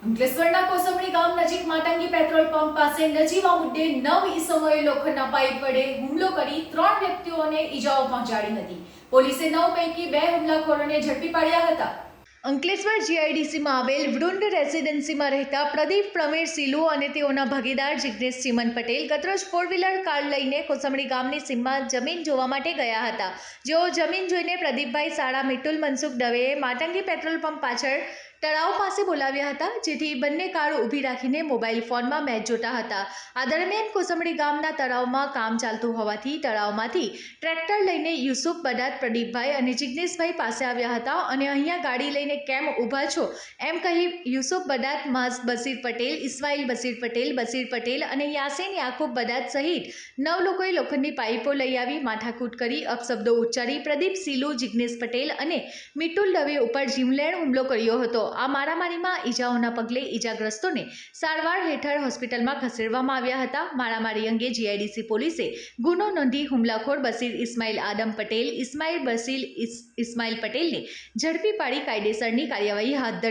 અંકલેશ્વરના કોસંબડી ગામ નજીક માતંગી પેટ્રોલ પંપ પાસે નજીવા મુદ્દે નવ ઈસમોએ લોખંડના પાઇપ વડે હુમલો કરી ત્રણ વ્યક્તિઓને ઈજાઓ પહોંચાડી હતી. પોલીસે નવ પૈકી બે હુમલાખોરોને ઝડપી પાડ્યા હતા. અંકલેશ્વર જીઆઈડીસીમાં આવેલ વૃંડ રેસિડેન્સીમાં રહેતા પ્રદીપ પ્રવીર સિલુ અને તેઓના ભાગીદાર જિગ્નેશ ચિમન પટેલ ગતરોજ ફોર વ્હીલર કાર લઈને કોસંબડી ગામની સીમમાં જમીન જોવા માટે ગયા હતા. જેઓ જમીન જોઈને પ્રદીપભાઈ સાળા મિટુલ મનસુખ દવેએ માતંગી પેટ્રોલ પંપ પાછળ તળાવ પાસે બોલાવ્યા હતા, જેથી બંને કારો ઊભી રાખીને મોબાઈલ ફોનમાં મેચ જોતા હતા. આ દરમિયાન કોસંબડી ગામના તળાવમાં કામ ચાલતું હોવાથી તળાવમાંથી ટ્રેક્ટર લઈને યુસુફ બદાત પ્રદીપભાઈ અને જિગ્નેશભાઈ પાસે આવ્યા હતા અને અહીંયા ગાડી લઈને કેમ ઊભા છો? એમ કહી યુસુફ બદાત માસ બસીર પટેલ ઇસ્માઇલ બસીર પટેલ બસીર પટેલ અને યાસીન, યાકુબ બદાત સહિત નવ લોકોએ લોખંડની પાઇપો લઈ આવી, માથાકૂટ કરી, અપશબ્દો ઉચ્ચારી, પ્રદીપ, સિલુ, જિગ્નેશ પટેલ અને મિતુલ દવે ઉપર જીમલેણ હુમલો કર્યો હતો. આ મારામારીમાં ઈજાઓના પગલે ઈજાગ્રસ્તોને સારવાર હેઠળ હોસ્પિટલમાં ખસેડવામાં આવ્યા હતા. મારામારી અંગે જીઆઈડીસી પોલીસે ગુનો નોંધી હુમલાખોર બસીર ઇસ્માઇલ આદમ પટેલ ઇસ્માઇલ ઇસ- ઇસ્માઇલ પટેલને ઝડપી પાડી કાયદેસરની કાર્યવાહી હાથ ધરી